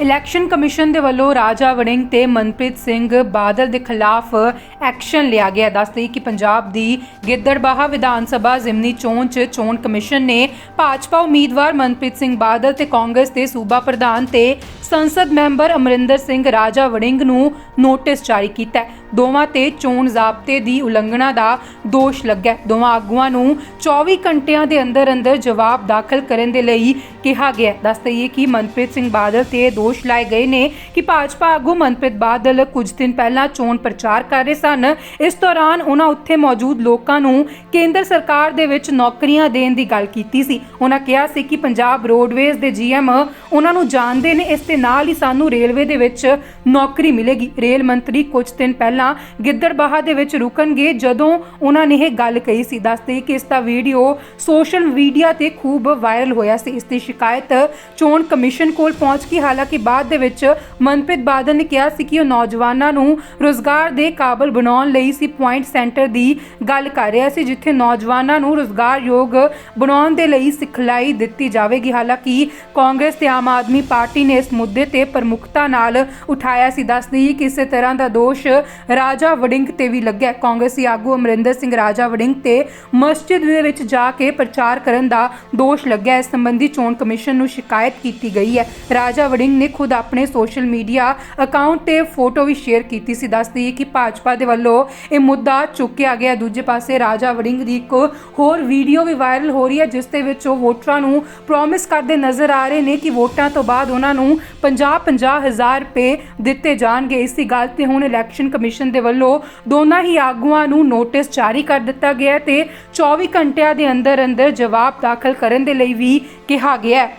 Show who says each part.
Speaker 1: Election commission ਦੇ ਵੱਲੋਂ ਰਾਜਾ ਵੜਿੰਗ ਤੇ ਮਨਪ੍ਰੀਤ ਸਿੰਘ ਬਾਦਲ ਦੇ ਖਿਲਾਫ ਐਕਸ਼ਨ ਲਿਆ ਗਿਆ। ਦੱਸਦੇ ਕਿ ਪੰਜਾਬ ਦੀ ਗਿੱਦੜਬਾਹਾ ਵਿਧਾਨ ਸਭਾ ਜ਼ਿਮਨੀ ਚੋਣ 'ਚ ਚੋਣ ਕਮਿਸ਼ਨ ਨੇ ਭਾਜਪਾ ਉਮੀਦਵਾਰ ਮਨਪ੍ਰੀਤ ਸਿੰਘ ਬਾਦਲ ਤੇ ਕਾਂਗਰਸ ਦੇ ਸੂਬਾ ਪ੍ਰਧਾਨ ਤੇ ਸੰਸਦ ਮੈਂਬਰ ਅਮਰਿੰਦਰ ਸਿੰਘ ਰਾਜਾ ਵੜਿੰਗ ਨੂੰ ਨੋਟਿਸ ਜਾਰੀ ਕੀਤਾ ਹੈ ਦੋਵਾਂ ਤੇ ਚੋਣ ਜ਼ਾਬਤੇ ਦੀ ਉਲੰਘਣਾ ਦਾ ਦੋਸ਼ ਲੱਗਾ ਹੈ। ਦੋਵਾਂ ਆਗੂਆਂ ਨੂੰ 24 ਘੰਟਿਆਂ ਦੇ ਅੰਦਰ ਅੰਦਰ ਜਵਾਬ ਦਾਖਲ ਕਰਨ ਦੇ ਲਈ ਕਿਹਾ ਗਿਆ ਹੈ। ਦੱਸ ਦਈਏ ਕਿ ਮਨਪ੍ਰੀਤ ਸਿੰਘ ਬਾਦਲ ਤੇ ਦੋਸ਼ ਲਾਏ ਗਏ ਨੇ ਕਿ ਭਾਜਪਾ ਆਗੂ ਮਨਪ੍ਰੀਤ ਬਾਦਲ ਕੁਝ ਦਿਨ ਪਹਿਲਾਂ ਚੋਣ ਪ੍ਰਚਾਰ ਕਰ ਰਹੇ ਸਨ ਇਸ ਦੌਰਾਨ ਉਹਨਾਂ ਉੱਥੇ ਮੌਜੂਦ ਲੋਕਾਂ ਨੂੰ ਕੇਂਦਰ ਸਰਕਾਰ ਦੇ ਵਿੱਚ ਨੌਕਰੀਆਂ ਦੇਣ ਦੀ ਗੱਲ ਕੀਤੀ ਸੀ ਉਹਨਾਂ ਕਿਹਾ ਸੀ ਕਿ ਪੰਜਾਬ ਰੋਡਵੇਜ਼ ਦੇ ਜੀਐਮ ਉਹਨਾਂ ਨੂੰ ਜਾਣਦੇ ਨੇ, ਇਸ ਦੇ ਨਾਲ ਹੀ ਸਾਨੂੰ ਰੇਲਵੇ ਦੇ ਵਿੱਚ ਨੌਕਰੀ ਮਿਲੇਗੀ। ਰੇਲ ਮੰਤਰੀ ਕੁਝ ਦਿਨ ਪਹਿਲਾਂ ਗਿੱਦੜਬਾਹਾ ਦੇ ਵਿੱਚ ਰੁਕਣਗੇ ਜਦੋਂ ਉਹਨਾਂ ਨੇ ਇਹ ਗੱਲ ਕਹੀ ਸੀ। ਦੱਸਦੇ ਕਿ ਇਸ ਦਾ ਵੀਡੀਓ ਸੋਸ਼ਲ ਮੀਡੀਆ ਤੇ ਖੂਬ ਵਾਇਰਲ ਹੋਇਆ ਸੀ। ਇਸ ਦੀ ਸ਼ਿਕਾਇਤ ਚੋਣ ਕਮਿਸ਼ਨ ਕੋਲ ਪਹੁੰਚ ਗਈ। ਹਾਲਾਂਕਿ ਬਾਅਦ ਦੇ ਵਿੱਚ ਮਨਪ੍ਰੀਤ ਬਾਦਲ ਨੇ ਕਿਹਾ ਸੀ ਕਿ ਉਹ ਨੌਜਵਾਨਾਂ ਨੂੰ ਰੋਜ਼ਗਾਰ ਦੇ ਕਾਬਲ ਬਣਾਉਣ ਲਈ ਸੀ, ਪੁਆਇੰਟ ਸੈਂਟਰ ਦੀ ਗੱਲ ਕਰ ਰਿਹਾ ਸੀ, ਜਿੱਥੇ ਨੌਜਵਾਨਾਂ ਨੂੰ ਰੋਜ਼ਗਾਰਯੋਗ ਬਣਾਉਣ ਦੇ ਲਈ ਸਿਖਲਾਈ ਦਿੱਤੀ ਜਾਵੇਗੀ। ਹਾਲਾਂਕਿ ਕਾਂਗਰਸ ਤੇ ਆਮ ਆਦਮੀ ਪਾਰਟੀ ਨੇ ਇਸ ਮੁੱਦੇ ਤੇ ਪ੍ਰਮੁਖਤਾ ਨਾਲ ਉਠਾਇਆ ਸੀ। ਦੱਸਦੀ ਕਿ ਕਿਸੇ ਤਰ੍ਹਾਂ ਦਾ ਦੋਸ਼ ਰਾਜਾ ਵੜਿੰਗ ਤੇ ਵੀ ਲੱਗਿਆ। ਕਾਂਗਰਸੀ ਆਗੂ ਅਮਰਿੰਦਰ ਸਿੰਘ ਰਾਜਾ ਵੜਿੰਗ ਤੇ ਮਸਜਿਦ ਦੇ ਵਿੱਚ ਜਾ ਕੇ ਪ੍ਰਚਾਰ ਕਰਨ ਦਾ ਦੋਸ਼ ਲੱਗਿਆ। ਇਸ ਸੰਬੰਧੀ ਚੋਣ ਕਮਿਸ਼ਨ ਨੂੰ ਸ਼ਿਕਾਇਤ ਕੀਤੀ ਗਈ ਹੈ। ਰਾਜਾ ਵੜਿੰਗ ਨੇ ਖੁਦ ਆਪਣੇ ਸੋਸ਼ਲ ਮੀਡੀਆ ਅਕਾਊਂਟ ਤੇ ਫੋਟੋ ਵੀ ਸ਼ੇਅਰ ਕੀਤੀ ਸੀ। ਦੱਸਦੀ ਕਿ ਭਾਜਪਾ ਦੇ ਵੱਲੋਂ ਇਹ ਮੁੱਦਾ ਚੁੱਕਿਆ ਗਿਆ। ਦੂਜੇ ਪਾਸੇ ਰਾਜਾ ਵੜਿੰਗ ਦੀ ਇੱਕ ਹੋਰ ਵੀਡੀਓ ਵੀ ਵਾਇਰਲ ਹੋ ਰਹੀ ਹੈ, ਜਿਸ ਦੇ ਵਿੱਚ ਉਹ ਵੋਟਰਾਂ ਨੂੰ ਪ੍ਰੋਮਿਸ ਕਰਦੇ ਨਜ਼ਰ ਆ ਰਹੇ ਨੇ ਕਿ ਵੋਟਾਂ ਤੋਂ ਬਾਅਦ ਉਹਨਾਂ ਨੂੰ 50-50 ਹਜ਼ਾਰ ਰੁਪਏ ਦਿੱਤੇ ਜਾਣਗੇ। ਇਸੀ ਗੱਲ ਤੇ ਹੁਣ ਇਲੈਕਸ਼ਨ ਕਮਿਸ਼ਨ ਦੇ ਵੱਲੋਂ ਦੋਨਾਂ ਹੀ ਆਗੂਆਂ ਨੂੰ ਨੋਟਿਸ ਜਾਰੀ ਕਰ ਦਿੱਤਾ ਗਿਆ ਹੈ ਤੇ 24 ਘੰਟਿਆਂ ਦੇ ਅੰਦਰ ਅੰਦਰ ਜਵਾਬ ਦਾਖਲ ਕਰਨ ਦੇ ਲਈ ਵੀ ਕਿਹਾ ਗਿਆ ਹੈ।